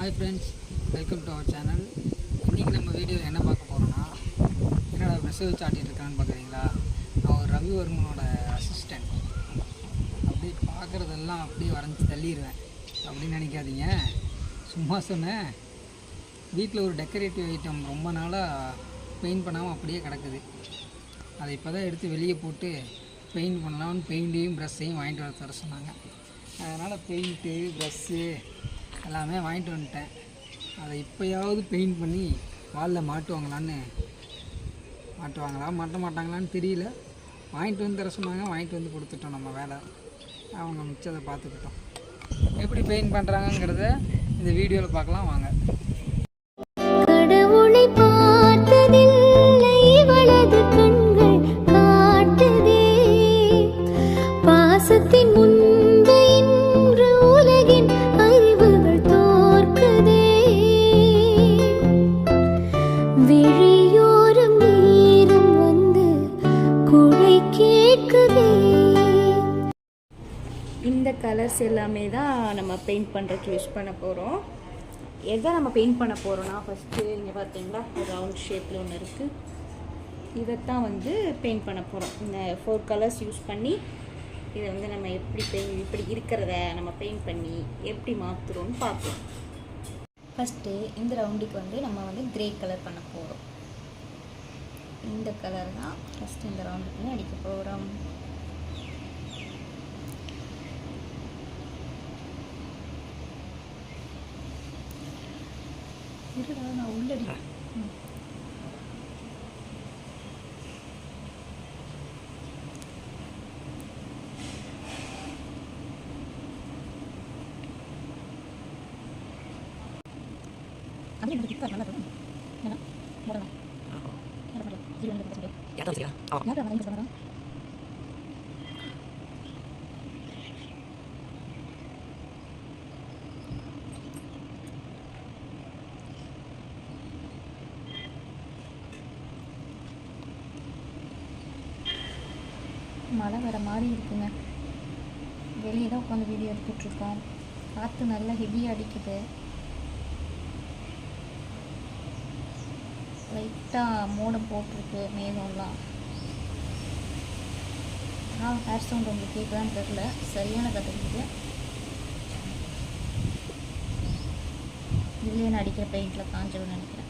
Hi friends welcome to our channel இன்றைக்கி நம்ம வீடியோவில் என்ன பார்க்க போகிறோம்னா என்னோட மெசேஜ் வச்சு ஆட்டிகிட்டு இருக்கான்னு பார்க்குறீங்களா? நான் ஒரு ரவிவர்மனோட அசிஸ்டண்ட் அப்படியே பார்க்குறதெல்லாம் அப்படியே வரைஞ்சி தள்ளிடுவேன் அப்படின்னு நினைக்காதீங்க. சும்மா சொன்னேன். வீட்டில் ஒரு டெக்கரேட்டிவ் ஐட்டம் ரொம்ப நாளாக பெயிண்ட் பண்ணாமல் அப்படியே கிடக்குது. அதை இப்போ தான் எடுத்து வெளியே போட்டு பெயிண்ட் பண்ணலாம்னு பெயிண்ட்டையும் ப்ரெஷ்ஷையும் வாங்கிட்டு வர தர சொன்னாங்க. அதனால் பெயிண்ட்டு ப்ரெஷ்ஷு எல்லாமே வாங்கிட்டு வந்துட்டேன். அதை இப்போயாவது பெயிண்ட் பண்ணி வாலில் மாட்டுவாங்களான்னு மாட்டுவாங்களா மாட்ட மாட்டாங்களான்னு தெரியல. வாங்கிட்டு வந்து தர சொன்னாங்க வாங்கிட்டு வந்து கொடுத்துட்டோம் நம்ம வேலை. அவங்க மிச்சத்தை பார்த்துக்கிட்டோம். எப்படி பெயிண்ட் பண்ணுறாங்கங்கிறத இந்த வீடியோவில் பார்க்கலாம் வாங்க. கலர்ஸ் எல்லாமே தான் நம்ம பெயிண்ட் பண்ணுறதுக்கு யூஸ் பண்ண போகிறோம் எதை நம்ம பெயிண்ட் பண்ண போகிறோன்னா ஃபஸ்ட்டு இங்கே பார்த்தீங்களா? ரவுண்ட் ஷேப்பில் ஒன்று இருக்குது இதைத்தான் வந்து பெயிண்ட் பண்ண போகிறோம் இந்த ஃபோர் கலர்ஸ் யூஸ் பண்ணி இதை வந்து நம்ம எப்படி பெயிண்ட் இப்படி இருக்கிறத நம்ம பெயிண்ட் பண்ணி எப்படி மாற்றுறோம்னு பார்ப்போம். ஃபஸ்ட்டு இந்த ரவுண்டுக்கு வந்து நம்ம வந்து கிரே கலர் பண்ண போகிறோம் இந்த கலர் தான் ஃபஸ்ட்டு இந்த ரவுண்டுக்குன்னு அடிக்க போகிறோம் இருடா நான் உள்ளடி ம். அப்படியே எனக்கு கிட்ட நல்லா இருக்கும் என்ன போடலாம் என்ன பண்ணுறது இது வந்து பிரச்சனை யார் அவன் இங்கே சொன்னாரா மழை வர மாதிரி இருக்குங்க. வெளியே தான் உட்காந்து வீடியோ எடுத்துட்ருக்கோம். காற்று நல்லா ஹெவியாக அடிக்குது. லைட்டாக மோடம் போட்டிருக்கு மேகம்லாம் ஆ ஹேர் சவுண்ட் உங்களுக்கு கேட்குதான்னு தெரில. சரியான கற்றுக்கிட்டு இதுலேயே நான் அடிக்கிற பெயிண்டில் காஞ்சிடும்னு நினைக்கிறேன்.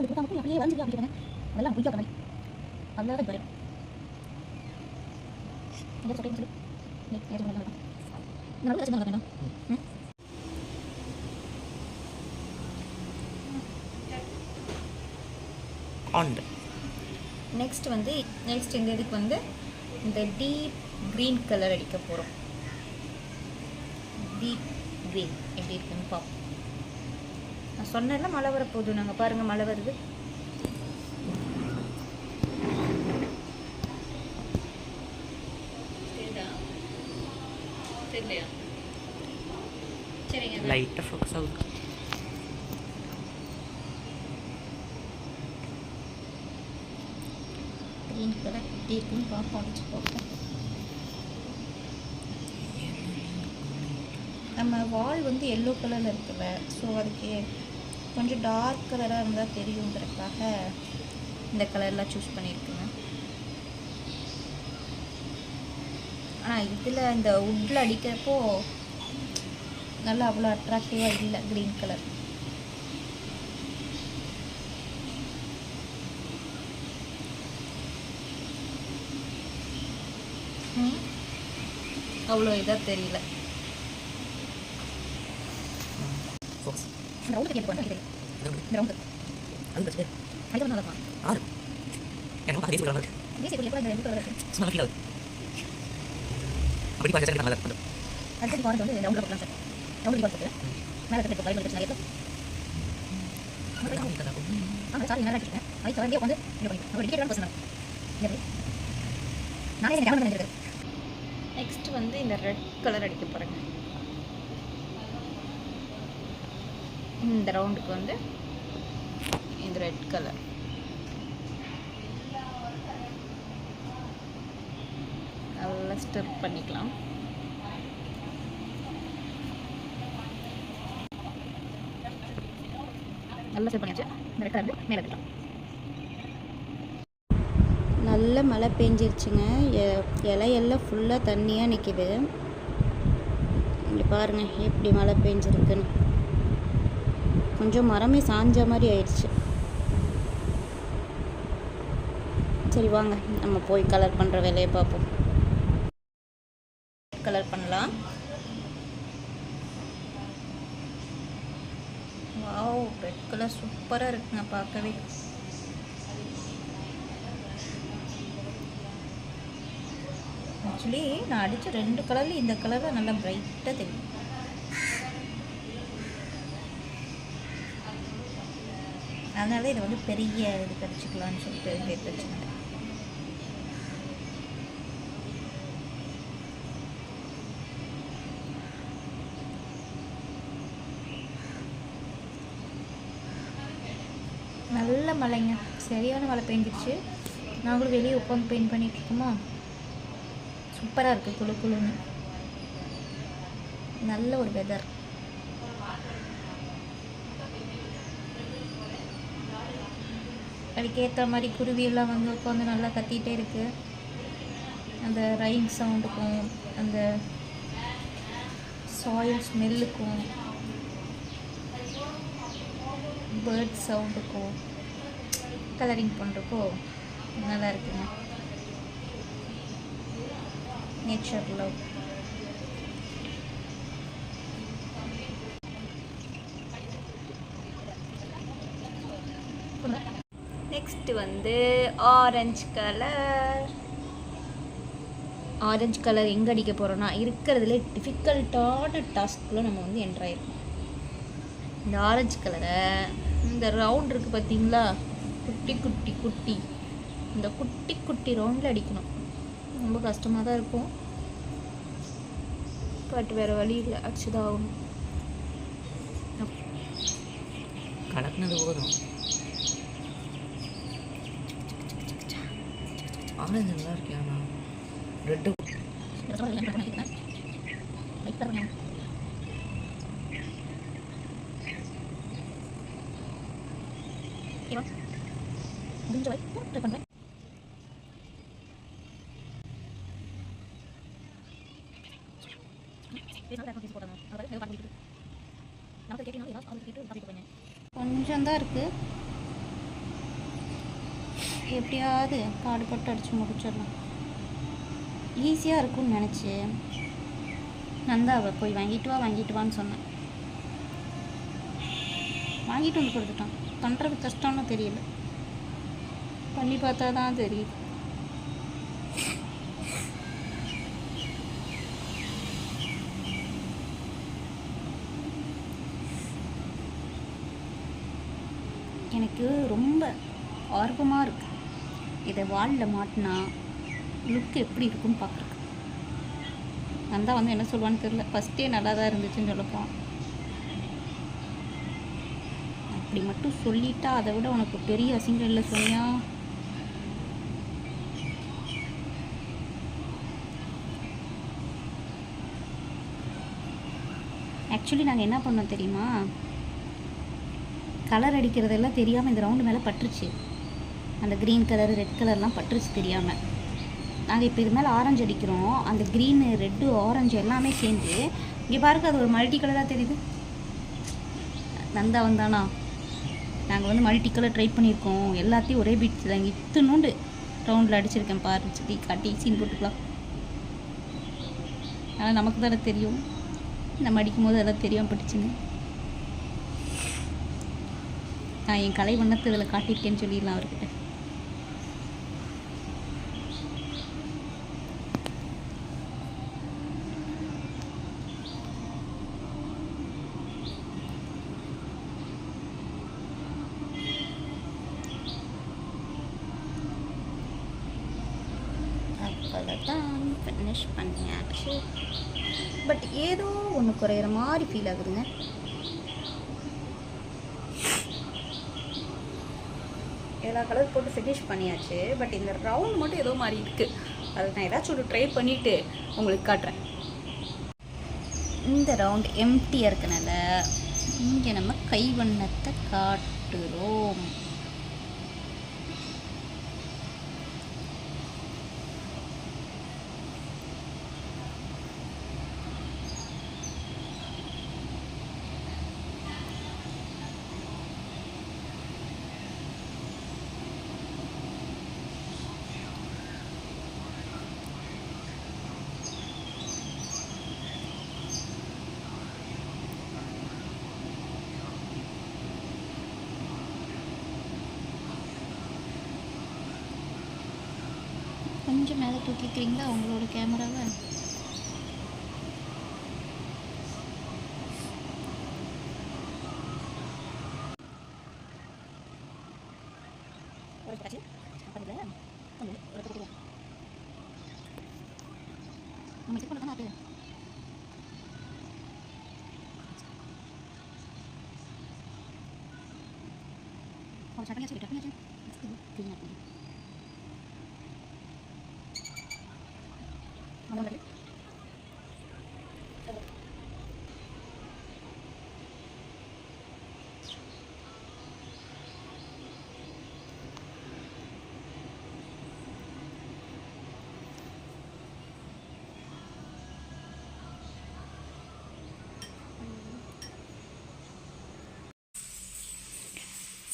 அப்படியே வந்து அதெல்லாம் பிடிக்காத மாதிரி அதெல்லாம் தான் வரும் வச்சு வேண்டாம் ஆண்டு. நெக்ஸ்ட் வந்து நெக்ஸ்ட் இந்த இதுக்கு வந்து இந்த டீப் க்ரீன் கலர் அடிக்க போகிறோம் டீப் க்ரீன் எப்படி இருக்குன்னு பார்ப்போம் நான் சொன்னேன்ல மழை வரப்போகுது. நாங்கள் பாருங்கள் மழை வருது. தெரியலையா? சரிங்க. லைட்டாக ஃபோக்கஸ் ஆகுது. க்ரீன் கலர் எப்படி இருக்குன்னு பார்ப்போம் அடிச்சு பார்ப்போம் நம்ம வால் வந்து எல்லோ கலரில் இருக்குல்ல ஸோ அதுக்கு கொஞ்சம் டார்க் கலராக இருந்தால் தெரியுங்கிறதுக்காக இந்த கலர்லாம் சூஸ் பண்ணியிருக்குங்க. ஆனால் இதில் இந்த உட்டில் அடிக்கிறப்போ நல்லா அவ்வளோ அட்ராக்டிவாக இல்லை க்ரீன் கலர் ம் அவ்வளோ இதாக தெரியல ஃபோக்கஸ் இந்த ரவுண்டு கேட்டு போகிறேன் இந்த ரவுண்டு அது பிரச்சனை அது நல்லா இருக்கும் ஆறு. எனக்கு பார்க்க சொல்கிறாங்க இதே சேப்பு கூட இந்த ரெண்டு கலர் இருக்கு? சும்மா கீழே அப்படி பாருங்க சரி நல்லா இருக்கு அடுத்து பாருங்க வந்து ரவுண்ட் போடலாம் சார். ரவுண்ட் போட்டு மேலே வந்து நிறைய ஆமா சாரி நல்லா இருக்கேன் ஐ வந்து இது பண்ணி ஒரு டிக்கெட் பர்சன் நானே நெக்ஸ்ட் வந்து இந்த ரெட் கலர் அடிக்க போகிறேங்க இந்த ரவுண்டுக்கு வந்து இந்த ரெட் கலர். நல்லா ஸ்டிர் பண்ணிக்கலாம். நல்லா ஸ்டிர் பண்ணியாச்சு. இந்த ரெட் கலர் மேலே வைக்கலாம் நல்ல மழை பெஞ்சிருச்சுங்க. இலையெல்லாம் ஃபுல்லாக தண்ணியாக நிற்கிது இங்கே பாருங்கள் எப்படி மழை பெஞ்சிருக்குன்னு. கொஞ்சம் மரமே சாஞ்ச மாதிரி ஆயிடுச்சு. சரி வாங்க. நம்ம போய் கலர் பண்ணுற வேலையை பார்ப்போம். கலர் பண்ணலாம். வாவ் ரெட் கலர் சூப்பராக இருக்குங்க பார்க்கவே ஆக்சுவலி நான் அடித்த ரெண்டு கலரில் இந்த கலர் தான் நல்லா பிரைட்டாக தெரியும். அதனால இதை வந்து பெரிய இது கடிச்சிக்கலாம்னு சொல்லிட்டு எடுத்து வச்சுக்கிட்டேன் நல்ல மழைங்க. சரியான மழை பெஞ்சிருச்சு. நாங்களும் வெளியே உட்காந்து பெயிண்ட் பண்ணிட்டு இருக்கோமா? சூப்பராக இருக்குது குளு குளுன்னு நல்ல ஒரு வெதர் அதுக்கேற்ற மாதிரி குருவியெல்லாம் வந்து உட்காந்து நல்லா கத்திகிட்டே இருக்குது அந்த ரைன் சவுண்டுக்கும் அந்த சாயில் ஸ்மெல்லுக்கும் பேர்ட் சவுண்டுக்கும் கலரிங் பண்ணுறப்போ நல்லா இருக்குங்க. நேச்சர் லவ் நெக்ஸ்ட் வந்து ஆரஞ்சு கலர் ஆரஞ்சு கலர் எங்கே அடிக்க போகிறோன்னா இருக்கிறதுல டிஃபிகல்ட்டான டாஸ்க்குள்ளே நம்ம வந்து என்ட்ரு ஆயிருக்கோம். இந்த ஆரஞ்சு கலரை இந்த ரவுண்ட் இருக்குது பார்த்தீங்களா குட்டி குட்டி குட்டி. இந்த குட்டி குட்டி ரவுண்டில் அடிக்கணும். ரொம்ப கஷ்டமாக தான் இருக்கும். பட் வேறு வழி இல்லை. அடிச்சுதான் ஆகணும். கலக்குனது போதும். ஆரஞ்சு நல்லா இருக்கு ரெட்டு கொஞ்சம் தான் இருக்குது எப்படியாவது பாடுபட்டு அடித்து முடிச்சிடலாம். ஈஸியாக இருக்கும்னு நினச்சி நந்தாவை போய் வாங்கிட்டு வா வாங்கிட்டு வான்னு சொன்னேன் வாங்கிட்டு வந்து கொடுத்துட்டான். பண்ணுறது கஷ்டம்னு தெரியல. பண்ணி பார்த்தா தான் தெரியுது. எனக்கு ரொம்ப ஆர்வமாக இருக்குது இதை வாலில் மாட்டினா லுக் எப்படி இருக்குன்னு பார்க்குறக்கு நந்தா வந்து என்ன சொல்லுவான்னு தெரியல. ஃபஸ்ட்டே நல்லா தான் இருந்துச்சுன்னு சொல்லப்போம். அப்படி மட்டும் சொல்லிட்டா அதை விட உனக்கு பெரிய அசிங்கம் இல்லை சொன்னியா ஆக்சுவலி நாங்கள் என்ன பண்ணோம் தெரியுமா? கலர் அடிக்கிறதெல்லாம் தெரியாமல் இந்த ரவுண்டு மேலே பட்டுருச்சு. அந்த க்ரீன் கலர் ரெட் கலர்லாம் பட்டுருச்சு தெரியாமல் நாங்கள் இப்போ இது மேலே ஆரஞ்சு அடிக்கிறோம். அந்த க்ரீனு ரெட்டு ஆரஞ்சு எல்லாமே சேர்ந்து இங்கே பாருங்க அது ஒரு மல்டி கலராக தெரியுது. நந்தா வந்தானா? நாங்கள் வந்து மல்டி கலர் ட்ரை பண்ணியிருக்கோம். எல்லாத்தையும் ஒரே பீட்ஸ் தாங்க இத்துணுண்டு. ரவுண்டில் அடிச்சிருக்கேன் பாரு. சுற்றி காட்டி சீன் போட்டுக்கலாம். ஆனால் நமக்கு தானே தெரியும். நம்ம அடிக்கும் போது அதெல்லாம் தெரியாமல் பட்டுச்சுன்னு நான் என் கலை வண்ணத்தை இதில் காட்டியிருக்கேன்னு சொல்லிடலாம் அவர்கிட்ட. ஃபினிஷ் பண்ணியாச்சு. பட் ஏதோ ஒன்று குறையிற மாதிரி ஃபீல் ஆகுதுங்க. எல்லா கலர் போட்டு ஃபினிஷ் பண்ணியாச்சு. பட் இந்த ரவுண்ட் மட்டும் ஏதோ மாதிரி இருக்குது அதை நான் ஏதாச்சும் ஒரு ட்ரை பண்ணிவிட்டு உங்களுக்கு காட்டுறேன். இந்த ரவுண்ட் எம்டியாக இருக்கனால இங்கே நம்ம கைவண்ணத்தை காட்டுறோம். மேலே தூக்கிக்கிறீங்களா உங்களோட கேமராவை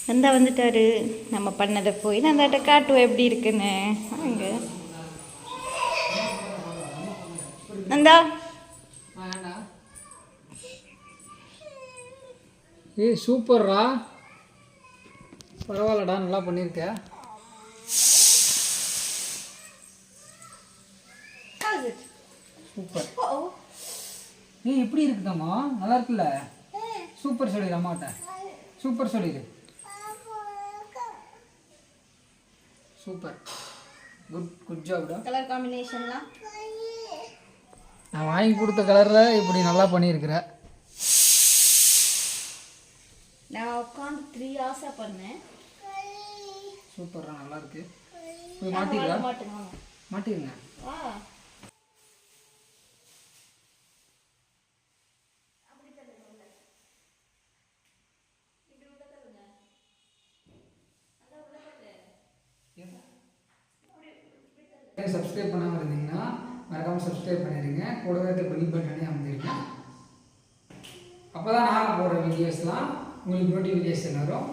நந்தா வந்துட்டாரு. நம்ம பண்ணதை போய் நந்தாட்ட காட்டுவோம் எப்படி இருக்குன்னு. அங்கே வேண்டாம் ஏய் சூப்பர்ரா பரவாயில்லடா நல்லா பண்ணியிருக்க. சூப்பர். ஏய் எப்படி இருக்குதாம்மா? நல்லா இருக்குல்ல? சூப்பர் சொல்லிடு அம்மாட்ட. சூப்பர் சொல்லிடு. சூப்பர். குட் குட் ஜாப்டா கலர் காம்பினேஷன்லாம் நான் வாங்கி கொடுத்த கலரில் இப்படி நல்லா பண்ணியிருக்கிற. நான் உட்காந்து த்ரீ ஹவர்ஸாக பண்ணேன். சூப்பர்ரா நல்லா இருக்கு. போய் வாங்க. மாட்டிருங்க சப்ஸ்கிரைப் பண்ணாமல் இருந்தீங்கன்னா மறக்காமல் சப்ஸ்கிரைப் பண்ணிடுங்க. கூடவே இருக்க பெல் பட்டனே அமைந்திருங்க அப்போ தான் நாங்கள் போடுற வீடியோஸ்லாம் உங்களுக்கு நோட்டிஃபிகேஷன் வரும்.